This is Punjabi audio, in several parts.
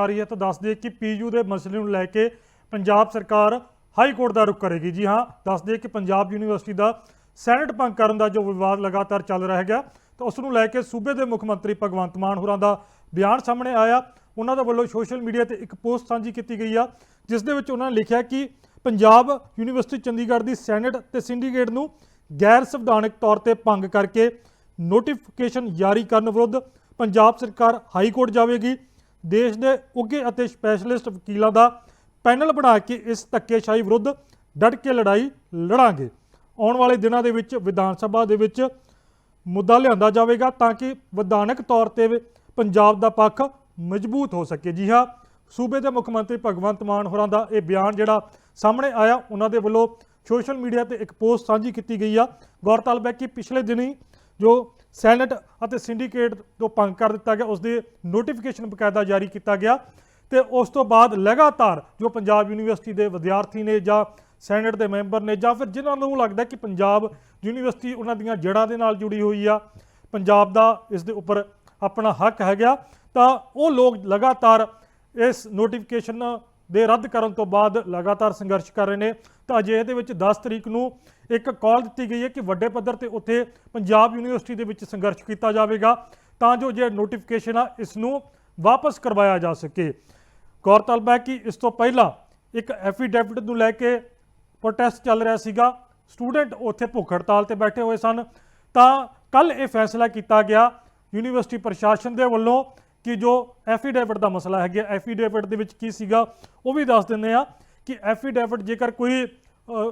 ਆ ਰਹੀ ਹੈ ਤਾਂ ਦੱਸ ਦਈਏ ਕਿ ਪੀਯੂ ਦੇ ਮਸਲੇ ਨੂੰ ਲੈ ਕੇ ਪੰਜਾਬ ਸਰਕਾਰ ਹਾਈ ਕੋਰਟ ਦਾ ਰੁਖ ਕਰੇਗੀ। ਜੀ ਹਾਂ, ਦੱਸ ਦਈਏ ਕਿ ਪੰਜਾਬ ਯੂਨੀਵਰਸਿਟੀ ਦਾ ਸੈਨੇਟ ਭੰਗ ਕਰਨ ਦਾ ਜੋ ਵਿਵਾਦ ਲਗਾਤਾਰ ਚੱਲ ਰਿਹਾ ਹੈਗਾ, ਤਾਂ ਉਸ ਨੂੰ ਲੈ ਕੇ ਸੂਬੇ ਦੇ ਮੁੱਖ ਮੰਤਰੀ ਭਗਵੰਤ ਮਾਨ ਹੋਰਾਂ ਦਾ ਬਿਆਨ ਸਾਹਮਣੇ ਆਇਆ। ਉਹਨਾਂ ਦਾ ਵੱਲੋਂ ਸੋਸ਼ਲ ਮੀਡੀਆ ਤੇ ਇੱਕ ਪੋਸਟ ਸਾਂਝੀ ਕੀਤੀ ਗਈ ਆ, ਜਿਸ ਦੇ ਵਿੱਚ ਉਹਨਾਂ ਨੇ ਲਿਖਿਆ ਕਿ ਪੰਜਾਬ ਯੂਨੀਵਰਸਿਟੀ ਚੰਡੀਗੜ੍ਹ ਦੀ ਸੈਨੇਟ ਤੇ ਸਿੰਡੀਕੇਟ ਨੂੰ ਗੈਰ ਸੰਵਿਧਾਨਕ ਤੌਰ ਤੇ ਭੰਗ ਕਰਕੇ ਨੋਟੀਫਿਕੇਸ਼ਨ ਜਾਰੀ ਕਰਨ ਵਿਰੁੱਧ ਪੰਜਾਬ ਸਰਕਾਰ ਹਾਈ ਕੋਰਟ ਜਾਵੇਗੀ। ਦੇਸ਼ ਦੇ ਉੱਘੇ ਅਤੇ ਸਪੈਸ਼ਲਿਸਟ ਵਕੀਲਾਂ ਦਾ ਪੈਨਲ ਬਣਾ ਕੇ ਇਸ ਧੱਕੇਸ਼ਾਹੀ ਵਿਰੁੱਧ ਡਟ ਕੇ ਲੜਾਈ ਲੜਾਂਗੇ। ਆਉਣ ਵਾਲੇ ਦਿਨਾਂ ਦੇ ਵਿੱਚ ਵਿਧਾਨ ਸਭਾ ਦੇ ਵਿੱਚ ਮੁੱਦਾ ਲਿਆਂਦਾ ਜਾਵੇਗਾ ਤਾਂ ਕਿ ਵਿਧਾਨਕ ਤੌਰ ਤੇ ਪੰਜਾਬ ਦਾ ਪੱਖ ਮਜ਼ਬੂਤ ਹੋ ਸਕੇ। ਜੀ ਹਾਂ, ਸੂਬੇ ਦੇ ਮੁੱਖ ਮੰਤਰੀ ਭਗਵੰਤ ਮਾਨ ਹੋਰਾਂ ਦਾ ਇਹ ਬਿਆਨ ਜਿਹੜਾ ਸਾਹਮਣੇ ਆਇਆ, ਉਹਨਾਂ ਦੇ ਵੱਲੋਂ ਸੋਸ਼ਲ ਮੀਡੀਆ ਤੇ ਇੱਕ ਪੋਸਟ ਸਾਂਝੀ ਕੀਤੀ ਗਈ ਆ। ਗੌਰਤਲਬ ਹੈ ਕਿ ਪਿਛਲੇ ਦਿਨੀ ਜੋ ਸੈਨੇਟ ਅਤੇ ਸਿੰਡੀਕੇਟ ਤੋਂ ਭੰਗ ਕਰ ਦਿੱਤਾ ਗਿਆ ਉਸ ਦੇ ਨੋਟੀਫਿਕੇਸ਼ਨ ਬਕਾਇਦਾ ਜਾਰੀ ਕੀਤਾ ਗਿਆ ਤੇ ਉਸ ਤੋਂ ਬਾਅਦ ਲਗਾਤਾਰ ਜੋ ਪੰਜਾਬ ਯੂਨੀਵਰਸਿਟੀ ਦੇ ਵਿਦਿਆਰਥੀ ਨੇ ਜਾਂ ਸੈਨੇਟ ਦੇ ਮੈਂਬਰ ਨੇ ਜਾਂ ਫਿਰ ਜਿਨ੍ਹਾਂ ਨੂੰ ਲੱਗਦਾ ਕਿ ਪੰਜਾਬ ਯੂਨੀਵਰਸਿਟੀ ਉਹਨਾਂ ਦੀਆਂ ਜੜ੍ਹਾਂ ਦੇ ਨਾਲ ਜੁੜੀ ਹੋਈ ਆ, ਪੰਜਾਬ ਦਾ ਇਸ ਦੇ ਉੱਪਰ ਆਪਣਾ ਹੱਕ ਹੈਗਾ, ਤਾਂ ਉਹ ਲੋਕ ਲਗਾਤਾਰ ਇਸ ਨੋਟੀਫਿਕੇਸ਼ਨ ਦੇ ਰੱਦ ਕਰਨ ਤੋਂ ਬਾਅਦ ਲਗਾਤਾਰ ਸੰਘਰਸ਼ ਕਰ ਰਹੇ ਨੇ। ਤਾਂ ਅਜੇ ਇਹਦੇ ਵਿੱਚ 10 ਤਰੀਕ ਨੂੰ ਇੱਕ ਕਾਲ ਦਿੱਤੀ ਗਈ ਹੈ ਕਿ ਵੱਡੇ ਪੱਧਰ ਤੇ ਉੱਥੇ ਪੰਜਾਬ ਯੂਨੀਵਰਸਿਟੀ ਦੇ ਵਿੱਚ ਸੰਘਰਸ਼ ਕੀਤਾ ਜਾਵੇਗਾ। ਤਾਂ ਜੋ ਜੇ ਨੋਟੀਫਿਕੇਸ਼ਨ ਆ, ਇਸ ਨੂੰ ਵਾਪਸ ਕਰਵਾਇਆ ਜਾ ਸਕੇ। ਗੌਰਤਲਬ ਹੈ ਕਿ ਇਸ ਤੋਂ ਪਹਿਲਾਂ ਇੱਕ ਐਫੀਡੈਵਿਟ ਨੂੰ ਲੈ ਕੇ ਪ੍ਰੋਟੈਸਟ ਚੱਲ ਰਿਹਾ ਸੀਗਾ। ਸਟੂਡੈਂਟ ਉੱਥੇ ਭੁੱਖ ਹੜਤਾਲ ਤੇ ਬੈਠੇ ਹੋਏ ਸਨ। ਤਾਂ ਕੱਲ ਇਹ ਫੈਸਲਾ ਕੀਤਾ ਗਿਆ। ਯੂਨੀਵਰਸਿਟੀ ਪ੍ਰਸ਼ਾਸਨ ਦੇ ਵੱਲੋਂ ਕਿ ਜੋ ਐਫੀਡੇਵਿਟ ਦਾ ਮਸਲਾ ਹੈਗਾ ਐਫੀਡੇਵਿਟ ਦੇ ਵਿੱਚ ਕੀ ਸੀਗਾ, ਉਹ ਵੀ ਦੱਸ ਦਿੰਦੇ ਆ ਕਿ ਐਫੀਡੇਵਿਟ ਜੇਕਰ ਕੋਈ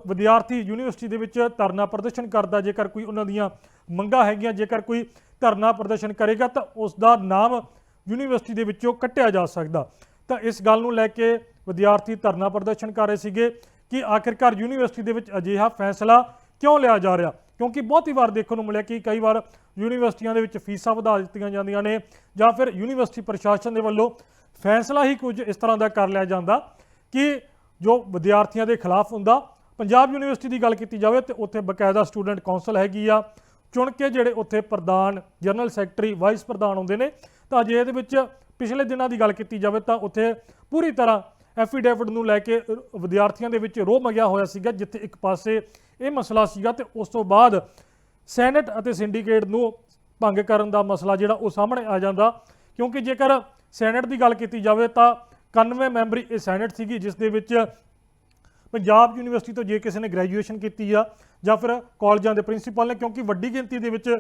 ਵਿਦਿਆਰਥੀ ਯੂਨੀਵਰਸਿਟੀ ਦੇ ਵਿੱਚ ਧਰਨਾ ਪ੍ਰਦਰਸ਼ਨ ਕਰਦਾ, ਜੇਕਰ ਕੋਈ ਉਹਨਾਂ ਦੀਆਂ ਮੰਗਾਂ ਹੈਗੀਆਂ, ਜੇਕਰ ਕੋਈ ਧਰਨਾ ਪ੍ਰਦਰਸ਼ਨ ਕਰੇਗਾ, ਤਾਂ ਉਸ ਦਾ ਨਾਮ ਯੂਨੀਵਰਸਿਟੀ ਦੇ ਵਿੱਚੋਂ ਕੱਟਿਆ ਜਾ ਸਕਦਾ। ਤਾਂ ਇਸ ਗੱਲ ਨੂੰ ਲੈ ਕੇ ਵਿਦਿਆਰਥੀ ਧਰਨਾ ਪ੍ਰਦਰਸ਼ਨ ਕਰ ਰਹੇ ਸੀਗੇ ਕਿ ਆਖਿਰਕਾਰ ਯੂਨੀਵਰਸਿਟੀ ਦੇ ਵਿੱਚ ਅਜਿਹਾ ਫੈਸਲਾ ਕਿਉਂ ਲਿਆ ਜਾ ਰਿਹਾ? ਕਿਉਂਕਿ ਬਹੁਤੀ ਵਾਰ ਦੇਖਣ ਨੂੰ ਮਿਲਿਆ ਕਿ ਕਈ ਵਾਰ ਯੂਨੀਵਰਸਿਟੀਆਂ ਦੇ ਵਿੱਚ ਫੀਸਾਂ ਵਧਾ ਦਿੱਤੀਆਂ ਜਾਂਦੀਆਂ ਨੇ ਜਾਂ ਫਿਰ ਯੂਨੀਵਰਸਿਟੀ ਪ੍ਰਸ਼ਾਸਨ ਦੇ ਵੱਲੋਂ ਫੈਸਲਾ ਹੀ ਕੁਝ ਇਸ ਤਰ੍ਹਾਂ ਦਾ ਕਰ ਲਿਆ ਜਾਂਦਾ ਕਿ ਜੋ ਵਿਦਿਆਰਥੀਆਂ ਦੇ ਖਿਲਾਫ ਹੁੰਦਾ। ਪੰਜਾਬ ਯੂਨੀਵਰਸਿਟੀ ਦੀ ਗੱਲ ਕੀਤੀ ਜਾਵੇ ਤੇ ਉੱਥੇ ਬਕਾਇਦਾ ਸਟੂਡੈਂਟ ਕੌਂਸਲ ਹੈਗੀ ਆ। ਚੁਣ ਕੇ ਜਿਹੜੇ ਉੱਥੇ ਪ੍ਰਧਾਨ, ਜਨਰਲ ਸੈਕਟਰੀ, ਵਾਈਸ ਪ੍ਰਧਾਨ ਹੁੰਦੇ ਨੇ, ਤਾਂ ਜੇ ਇਹਦੇ ਵਿੱਚ ਪਿਛਲੇ ਦਿਨਾਂ ਦੀ ਗੱਲ ਕੀਤੀ ਜਾਵੇ ਤਾਂ ਉੱਥੇ ਪੂਰੀ ਤਰ੍ਹਾਂ ਐਫੀਡੇਵਿਟ ਨੂੰ ਲੈ ਕੇ ਵਿਦਿਆਰਥੀਆਂ ਦੇ ਵਿੱਚ ਰੋਹ ਮਗਿਆ ਹੋਇਆ ਸੀਗਾ, ਜਿੱਥੇ ਇੱਕ ਪਾਸੇ ਇਹ ਮਸਲਾ ਸੀਗਾ ਤੇ ਉਸ ਤੋਂ ਬਾਅਦ ਸੈਨੇਟ ਅਤੇ ਸਿੰਡੀਕੇਟ ਨੂੰ ਭੰਗ ਕਰਨ ਦਾ ਮਸਲਾ ਜਿਹੜਾ ਉਹ ਸਾਹਮਣੇ ਆ ਜਾਂਦਾ, ਕਿਉਂਕਿ ਜੇਕਰ ਸੈਨੇਟ ਦੀ ਗੱਲ ਕੀਤੀ ਜਾਵੇ ਤਾਂ 91 ਮੈਂਬਰੀ ਇਹ ਸੈਨੇਟ ਸੀਗੀ, ਜਿਸ ਦੇ ਵਿੱਚ ਪੰਜਾਬ ਯੂਨੀਵਰਸਿਟੀ ਤੋਂ ਜੇ ਕਿਸੇ ਨੇ ਗ੍ਰੈਜੂਏਸ਼ਨ ਕੀਤੀ ਆ ਜਾਂ ਫਿਰ ਕਾਲਜਾਂ ਦੇ ਪ੍ਰਿੰਸੀਪਲ ਨੇ, ਕਿਉਂਕਿ ਵੱਡੀ ਗਿਣਤੀ ਦੇ ਵਿੱਚ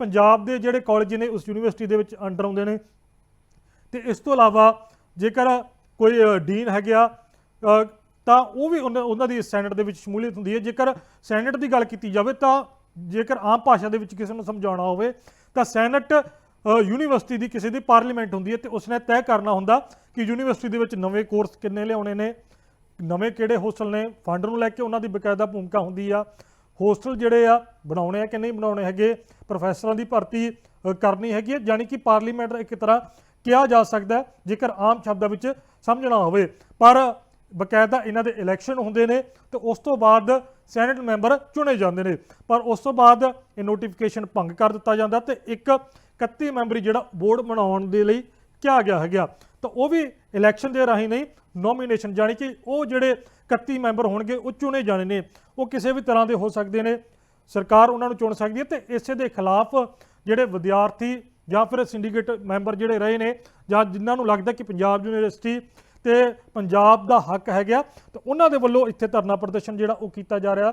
ਪੰਜਾਬ ਦੇ ਜਿਹੜੇ ਕਾਲਜ ਨੇ ਉਸ ਯੂਨੀਵਰਸਿਟੀ ਦੇ ਵਿੱਚ ਅੰਡਰ ਆਉਂਦੇ ਨੇ। ਤੇ ਇਸ ਤੋਂ ਇਲਾਵਾ ਜੇਕਰ ਕੋਈ ਡੀਨ ਹੈਗਾ ਤਾਂ ਉਹ ਵੀ ਉਹਨਾਂ ਉਹਨਾਂ ਦੀ ਸੈਨੇਟ ਦੇ ਵਿੱਚ ਸ਼ਮੂਲੀਅਤ ਹੁੰਦੀ ਹੈ। ਜੇਕਰ ਸੈਨੇਟ ਦੀ ਗੱਲ ਕੀਤੀ ਜਾਵੇ ਤਾਂ ਜੇਕਰ ਆਮ ਭਾਸ਼ਾ ਦੇ ਵਿੱਚ ਕਿਸੇ ਨੂੰ ਸਮਝਾਉਣਾ ਹੋਵੇ, ਤਾਂ ਸੈਨੇਟ ਯੂਨੀਵਰਸਿਟੀ ਦੀ ਕਿਸੇ ਦੀ ਪਾਰਲੀਮੈਂਟ ਹੁੰਦੀ ਹੈ ਤੇ ਉਸਨੇ ਤੈਅ ਕਰਨਾ ਹੁੰਦਾ ਕਿ ਯੂਨੀਵਰਸਿਟੀ ਦੇ ਵਿੱਚ ਨਵੇਂ ਕੋਰਸ ਕਿੰਨੇ ਲਿਆਉਣੇ ਨੇ, ਨਵੇਂ ਕਿਹੜੇ ਹੋਸਟਲ ਨੇ, ਫੰਡ ਨੂੰ ਲੈ ਕੇ ਉਹਨਾਂ ਦੀ ਬਕਾਇਦਾ ਭੂਮਿਕਾ ਹੁੰਦੀ ਆ, ਹੋਸਟਲ ਜਿਹੜੇ ਆ ਬਣਾਉਣੇ ਆ ਕਿ ਨਹੀਂ ਬਣਾਉਣੇ ਹੈਗੇ, ਪ੍ਰੋਫੈਸਰਾਂ ਦੀ ਭਰਤੀ ਕਰਨੀ ਹੈਗੀ ਹੈ। ਯਾਨੀ ਕਿ ਪਾਰਲੀਮੈਂਟ ਦਾ ਇੱਕ ਤਰ੍ਹਾਂ ਕਿਹਾ ਜਾ ਸਕਦਾ ਜੇਕਰ ਆਮ ਸ਼ਬਦਾਂ ਵਿੱਚ ਸਮਝਣਾ ਹੋਵੇ। ਪਰ ਬਕਾਇਦਾ ਇਹਨਾਂ ਦੇ ਇਲੈਕਸ਼ਨ ਹੁੰਦੇ ਨੇ ਤੇ ਉਸ ਤੋਂ ਬਾਅਦ ਸੈਨੇਟ ਮੈਂਬਰ ਚੁਣੇ ਜਾਂਦੇ ਨੇ। ਪਰ ਉਸ ਤੋਂ ਬਾਅਦ ਇਹ ਨੋਟੀਫਿਕੇਸ਼ਨ ਭੰਗ ਕਰ ਦਿੱਤਾ ਜਾਂਦਾ ਤੇ ਇੱਕ 31 ਮੈਂਬਰੀ ਜਿਹੜਾ ਬੋਰਡ ਬਣਾਉਣ ਦੇ ਲਈ ਕਿਹਾ ਗਿਆ ਹੈਗਾ। ਤਾਂ ਉਹ ਵੀ ਇਲੈਕਸ਼ਨ ਦੇ ਰਾਹੀਂ ਨਹੀਂ ਨੋਮੀਨੇਸ਼ਨ ਜਾਣੀ ਕਿ ਉਹ ਜਿਹੜੇ 31 ਮੈਂਬਰ ਹੋਣਗੇ ਉਹ ਚੁਣੇ ਜਾਣੇ ਨੇ। ਉਹ ਕਿਸੇ ਵੀ ਤਰ੍ਹਾਂ ਦੇ ਹੋ ਸਕਦੇ ਨੇ, ਸਰਕਾਰ ਉਹਨਾਂ ਨੂੰ ਚੁਣ ਸਕਦੀ ਹੈ ਤੇ ਇਸੇ ਦੇ ਖਿਲਾਫ ਜਿਹੜੇ ਵਿਦਿਆਰਥੀ ਜਾਂ ਫਿਰ ਸਿੰਡੀਕੇਟ ਮੈਂਬਰ ਜਿਹੜੇ ਰਹੇ ਨੇ ਜਾਂ ਜਿਨ੍ਹਾਂ ਨੂੰ ਲੱਗਦਾ ਕਿ ਪੰਜਾਬ ਯੂਨੀਵਰਸਿਟੀ ਤੇ ਪੰਜਾਬ ਦਾ ਹੱਕ ਹੈਗਾ। ਤੇ ਉਹਨਾਂ ਦੇ ਵੱਲੋਂ ਇੱਥੇ ਧਰਨਾ ਪ੍ਰਦਰਸ਼ਨ ਜਿਹੜਾ ਉਹ ਕੀਤਾ ਜਾ ਰਿਹਾ।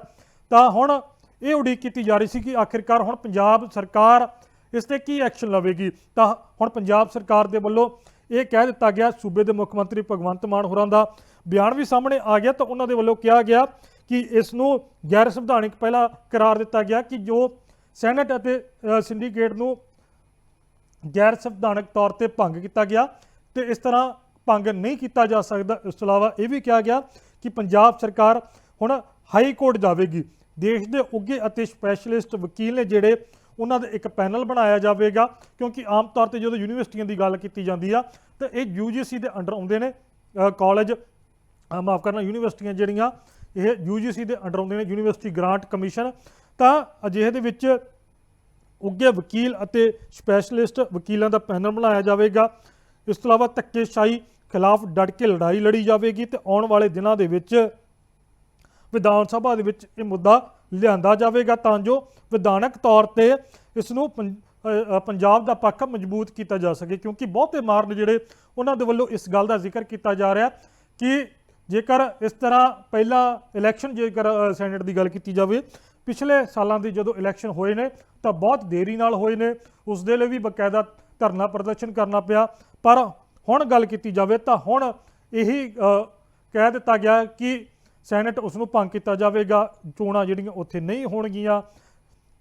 ਤਾਂ ਹੁਣ ਇਹ ਉਡੀਕ ਕੀਤੀ ਜਾ ਰਹੀ ਸੀ ਕਿ ਆਖਿਰਕਾਰ ਹੁਣ ਪੰਜਾਬ ਸਰਕਾਰ ਇਸ ਤੇ ਕੀ ਐਕਸ਼ਨ ਲਵੇਗੀ? ਤਾਂ ਹੁਣ ਪੰਜਾਬ ਸਰਕਾਰ ਦੇ ਵੱਲੋਂ ਇਹ ਕਹਿ ਦਿੱਤਾ ਗਿਆ, ਸੂਬੇ ਦੇ ਮੁੱਖ ਮੰਤਰੀ ਭਗਵੰਤ ਮਾਨ ਹੋਰਾਂ ਦਾ ਬਿਆਨ ਵੀ ਸਾਹਮਣੇ ਆ ਗਿਆ। ਤਾਂ ਉਹਨਾਂ ਦੇ ਵੱਲੋਂ ਕਿਹਾ ਗਿਆ ਕਿ ਇਸ ਨੂੰ ਗੈਰ ਸੰਵਿਧਾਨਿਕ ਪਹਿਲਾ ਕਰਾਰ ਦਿੱਤਾ ਗਿਆ ਕਿ ਜੋ ਸੈਨੇਟ ਅਤੇ ਸਿੰਡੀਕੇਟ ਨੂੰ ਗੈਰ ਸੰਵਿਧਾਨਕ ਤੌਰ ਤੇ ਭੰਗ ਕੀਤਾ ਗਿਆ। ਤੇ ਇਸ ਤਰ੍ਹਾਂ ਭੰਗ ਨਹੀਂ ਕੀਤਾ ਜਾ ਸਕਦਾ। ਇਸ ਤੋਂ ਇਲਾਵਾ ਇਹ ਵੀ ਕਿਹਾ ਗਿਆ ਕਿ ਪੰਜਾਬ ਸਰਕਾਰ ਹੁਣ ਹਾਈ ਕੋਰਟ ਜਾਵੇਗੀ। ਦੇਸ਼ ਦੇ ਉੱਘੇ ਅਤੇ ਸਪੈਸ਼ਲਿਸਟ ਵਕੀਲ ਨੇ ਜਿਹੜੇ ਉਹਨਾਂ ਦਾ ਇੱਕ ਪੈਨਲ ਬਣਾਇਆ ਜਾਵੇਗਾ, ਕਿਉਂਕਿ ਆਮ ਤੌਰ ਤੇ ਜਦੋਂ ਯੂਨੀਵਰਸਿਟੀਆਂ ਦੀ ਗੱਲ ਕੀਤੀ ਜਾਂਦੀ ਆ, ਤਾਂ ਇਹ ਯੂਜੀਸੀ ਦੇ ਅੰਡਰ ਆਉਂਦੇ ਨੇ ਕਾਲਜ ਮਾਫ ਕਰਨਾ, ਯੂਨੀਵਰਸਿਟੀਆਂ ਜਿਹੜੀਆਂ, ਇਹ ਯੂਜੀਸੀ ਦੇ ਅੰਡਰ ਆਉਂਦੇ ਨੇ, ਯੂਨੀਵਰਸਿਟੀ ਗ੍ਰਾਂਟ ਕਮਿਸ਼ਨ। ਤਾਂ ਅਜਿਹੇ ਦੇ ਵਿੱਚ ਉੱਘੇ ਵਕੀਲ ਅਤੇ ਸਪੈਸ਼ਲਿਸਟ ਵਕੀਲਾਂ ਦਾ ਪੈਨਲ ਬਣਾਇਆ ਜਾਵੇਗਾ। ਇਸ ਤੋਂ ਇਲਾਵਾ ਧੱਕੇਸ਼ਾਹੀ ਖਿਲਾਫ ਡਟ ਕੇ ਲੜਾਈ ਲੜੀ ਜਾਵੇਗੀ ਤੇ ਆਉਣ ਵਾਲੇ ਦਿਨਾਂ ਦੇ ਵਿੱਚ ਵਿਧਾਨ ਸਭਾ ਦੇ ਵਿੱਚ ਇਹ ਮੁੱਦਾ ਲਿਆਂਦਾ ਜਾਵੇਗਾ। ਤਾਂ ਜੋ ਵਿਧਾਨਕ ਤੌਰ ਤੇ ਇਸ ਨੂੰ ਪੰ- ਪੰਜਾਬ ਦਾ ਪੱਖ ਮਜ਼ਬੂਤ ਕੀਤਾ ਜਾ ਸਕੇ, ਕਿਉਂਕਿ ਬਹੁਤੇ ਮਾਰਨ ਜਿਹੜੇ ਉਹਨਾਂ ਦੇ ਵੱਲੋਂ ਇਸ ਗੱਲ ਦਾ ਜ਼ਿਕਰ ਕੀਤਾ ਜਾ ਰਿਹਾ ਕਿ ਜੇਕਰ ਇਸ ਤਰ੍ਹਾਂ ਪਹਿਲਾ ਇਲੈਕਸ਼ਨ ਜੇਕਰ ਸੈਨੇਟ ਦੀ ਗੱਲ ਕੀਤੀ ਜਾਵੇ, ਪਿਛਲੇ ਸਾਲਾਂ ਦੇ ਜਦੋਂ ਇਲੈਕਸ਼ਨ ਹੋਏ ਨੇ ਤਾਂ ਬਹੁਤ ਦੇਰੀ ਨਾਲ ਹੋਏ ਨੇ ਉਸ ਦੇ ਲਈ ਵੀ ਬਕਾਇਦਾ ਧਰਨਾ ਪ੍ਰਦਰਸ਼ਨ ਕਰਨਾ ਪਿਆ, ਪਰ ਹੁਣ ਗੱਲ ਕੀਤੀ ਜਾਵੇ ਤਾਂ ਹੁਣ ਇਹੀ ਕਹਿ ਦਿੱਤਾ ਗਿਆ ਕਿ ਸੈਨੇਟ ਉਸ ਨੂੰ ਭੰਗ ਕੀਤਾ ਜਾਵੇਗਾ, ਚੋਣਾਂ ਜਿਹੜੀਆਂ ਉੱਥੇ ਨਹੀਂ ਹੋਣਗੀਆਂ।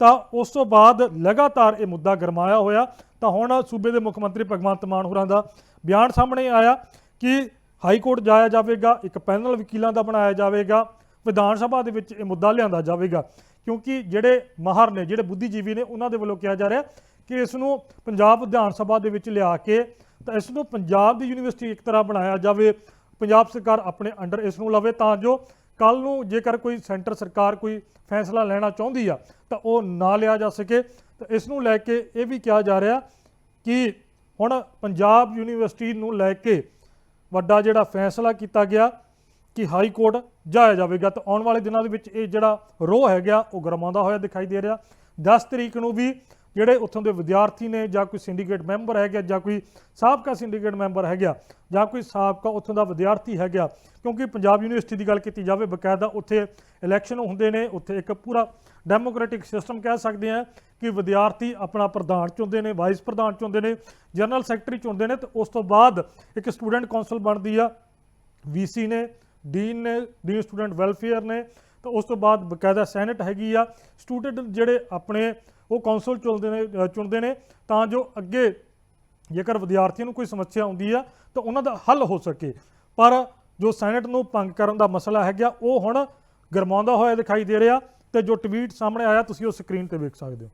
ਤਾਂ ਉਸ ਤੋਂ ਬਾਅਦ ਲਗਾਤਾਰ ਇਹ ਮੁੱਦਾ ਗਰਮਾਇਆ ਹੋਇਆ। ਤਾਂ ਹੁਣ ਸੂਬੇ ਦੇ ਮੁੱਖ ਮੰਤਰੀ ਭਗਵੰਤ ਮਾਨ ਹੋਰਾਂ ਦਾ ਬਿਆਨ ਸਾਹਮਣੇ ਆਇਆ ਕਿ ਹਾਈ ਕੋਰਟ ਜਾਇਆ ਜਾਵੇਗਾ, ਇੱਕ ਪੈਨਲ ਵਕੀਲਾਂ ਦਾ ਬਣਾਇਆ ਜਾਵੇਗਾ, ਵਿਧਾਨ ਸਭਾ ਦੇ ਵਿੱਚ ਇਹ ਮੁੱਦਾ ਲਿਆਂਦਾ ਜਾਵੇਗਾ। ਕਿਉਂਕਿ ਜਿਹੜੇ ਮਾਹਰ ਨੇ, ਜਿਹੜੇ ਬੁੱਧੀਜੀਵੀ ਨੇ, ਉਹਨਾਂ ਦੇ ਵੱਲੋਂ ਕਿਹਾ ਜਾ ਰਿਹਾ ਕਿ ਇਸ ਨੂੰ ਪੰਜਾਬ ਵਿਧਾਨ ਸਭਾ ਦੇ ਵਿੱਚ ਲਿਆ ਕੇ ਤਾਂ ਇਸ ਨੂੰ ਪੰਜਾਬ ਦੀ ਯੂਨੀਵਰਸਿਟੀ ਇੱਕ ਤਰ੍ਹਾਂ ਬਣਾਇਆ ਜਾਵੇ, ਪੰਜਾਬ ਸਰਕਾਰ ਆਪਣੇ ਅੰਡਰ ਇਸ ਨੂੰ ਲਵੇ, ਤਾਂ ਜੋ ਕੱਲ ਨੂੰ ਜੇਕਰ ਕੋਈ ਸੈਂਟਰ ਸਰਕਾਰ ਕੋਈ ਫੈਸਲਾ ਲੈਣਾ ਚਾਹੁੰਦੀ ਆ, ਤਾਂ ਉਹ ਨਾ ਲਿਆ ਜਾ ਸਕੇ। ਤਾਂ ਇਸ ਨੂੰ ਲੈ ਕੇ ਇਹ ਵੀ ਕਿਹਾ ਜਾ ਰਿਹਾ ਕਿ ਹੁਣ ਪੰਜਾਬ ਯੂਨੀਵਰਸਿਟੀ ਨੂੰ ਲੈ ਕੇ ਵੱਡਾ ਜਿਹੜਾ ਫੈਸਲਾ ਕੀਤਾ ਗਿਆ ਕਿ ਹਾਈ ਕੋਰਟ ਜਾਇਆ ਜਾਵੇਗਾ। ਤਾਂ ਆਉਣ ਵਾਲੇ ਦਿਨਾਂ ਦੇ ਵਿੱਚ ਇਹ ਜਿਹੜਾ ਰੋਹ ਹੈਗਾ, ਉਹ ਗਰਮਾਉਂਦਾ ਹੋਇਆ ਦਿਖਾਈ ਦੇ ਰਿਹਾ। 10 ਤਰੀਕ ਨੂੰ ਵੀ ਜਿਹੜੇ ਉੱਥੋਂ ਦੇ ਵਿਦਿਆਰਥੀ ਨੇ ਜਾਂ ਕੋਈ ਸਿੰਡੀਕੇਟ ਮੈਂਬਰ ਹੈਗਾ ਜਾਂ ਕੋਈ ਸਾਬਕਾ ਸਿੰਡੀਕੇਟ ਮੈਂਬਰ ਹੈਗਾ ਜਾਂ ਕੋਈ ਸਾਬਕਾ ਉੱਥੋਂ ਦਾ ਵਿਦਿਆਰਥੀ ਹੈਗਾ ਕਿਉਂਕਿ ਪੰਜਾਬ ਯੂਨੀਵਰਸਿਟੀ ਦੀ ਗੱਲ ਕੀਤੀ ਜਾਵੇ, ਬਕਾਇਦਾ ਉੱਥੇ ਇਲੈਕਸ਼ਨ ਹੁੰਦੇ ਨੇ, ਉੱਥੇ ਇੱਕ ਪੂਰਾ ਡੈਮੋਕ੍ਰੈਟਿਕ ਸਿਸਟਮ ਕਹਿ ਸਕਦੇ ਆ ਕਿ ਵਿਦਿਆਰਥੀ ਆਪਣਾ ਪ੍ਰਧਾਨ ਚੁਣਦੇ ਨੇ ਵਾਈਸ ਪ੍ਰਧਾਨ ਚੁਣਦੇ ਨੇ ਜਨਰਲ ਸੈਕਟਰੀ ਚੁਣਦੇ ਨੇ ਤੇ ਉਸ ਤੋਂ ਬਾਅਦ ਇੱਕ ਸਟੂਡੈਂਟ ਕੌਂਸਲ ਬਣਦੀ ਆ ਵੀਸੀ ਨੇ ਡੀਨ ਨੇ ਡੀਨ ਸਟੂਡੈਂਟ ਵੈਲਫੇਅਰ ਨੇ, ਤਾਂ ਉਸ ਤੋਂ ਬਾਅਦ ਬਕਾਇਦਾ ਸੈਨੇਟ ਹੈਗੀ ਆ ਸਟੂਡੈਂਟ ਜਿਹੜੇ ਆਪਣੇ ਉਹ ਕੌਂਸਲ ਚੁਣਦੇ ਨੇ ਚੁਣਦੇ ਨੇ, ਤਾਂ ਜੋ ਅੱਗੇ ਜੇਕਰ ਵਿਦਿਆਰਥੀਆਂ ਨੂੰ ਕੋਈ ਸਮੱਸਿਆ ਆਉਂਦੀ ਆ, ਤਾਂ ਉਹਨਾਂ ਦਾ ਹੱਲ ਹੋ ਸਕੇ। ਪਰ ਜੋ ਸੈਨੇਟ ਨੂੰ ਭੰਗ ਕਰਨ ਦਾ ਮਸਲਾ ਹੈਗਾ, ਉਹ ਹੁਣ ਗਰਮਾਉਂਦਾ ਹੋਇਆ ਦਿਖਾਈ ਦੇ ਰਿਹਾ ਤੇ ਜੋ ਟਵੀਟ ਸਾਹਮਣੇ ਆਇਆ, ਤੁਸੀਂ ਉਹ ਸਕਰੀਨ ਤੇ ਵੇਖ ਸਕਦੇ ਹੋ।